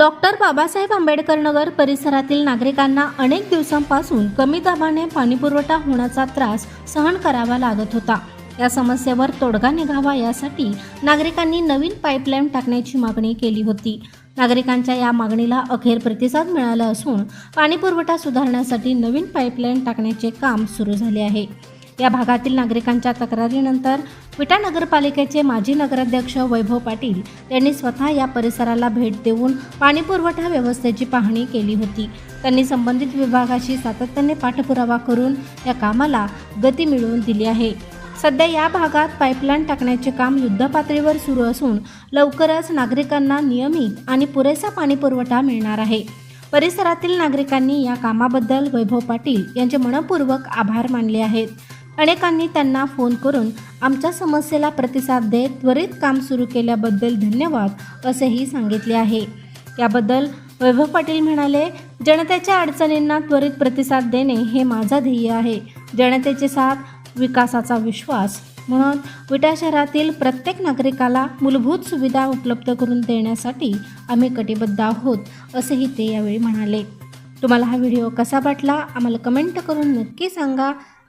Doctor Babasaheb Ambedkar Nagar परिसरातील नागरिकांना अनेक दिवसांपासून कमी दाबाने पाणीपुरवठा होण्याचा त्रास सहन करावा लागत होता. या समस्येवर तोडगा निघावा यासाठी नागरिकांनी नवीन पाईपलाईन टाकण्याची मागणी केली होती. नागरिकांच्या या मागणीला अखेर प्रतिसाद मिळाला असून पाणीपुरवठा सुधारण्यासाठी नवीन पाईपलाईन टाकण्याचे काम सुरू झाले आहे. या भागातील नागरिकांच्या तक्रारीनंतर विटा नगरपालिकेचे माजी नगराध्यक्ष वैभव पाटील यांनी स्वतः या परिसराला भेट देऊन पाणीपुरवठा व्यवस्थेची पाहणी केली होती. त्यांनी संबंधित विभागाशी सातत्याने पाठपुरावा करून या कामाला गती मिळवून दिली आहे. सध्या या भागात पाईपलाईन टाकण्याचे काम युद्धपातळीवर सुरू असून लवकरच नागरिकांना नियमित आणि पुरेसा पाणीपुरवठा मिळणार आहे. परिसरातील नागरिकांनी या कामाबद्दल वैभव पाटील यांचे मनपूर्वक आभार मानले आहेत. अनेकांनी त्यांना फोन करून आमच्या समस्येला प्रतिसाद देत त्वरित काम सुरू केल्याबद्दल धन्यवाद असेही सांगितले आहे. याबद्दल वैभव पाटील म्हणाले जनतेच्या अडचणींना त्वरित प्रतिसाद देणे हे माझा ध्येय आहे. जनतेचे साथ विकासाचा विश्वास म्हणून विटा शहरातील प्रत्येक नागरिकाला मूलभूत सुविधा उपलब्ध करून देण्यासाठी आम्ही कटिबद्ध आहोत असेही ते यावेळी म्हणाले. तुम्हाला हा व्हिडिओ कसा वाटला? आम्हाला कमेंट करून नक्की सांगा.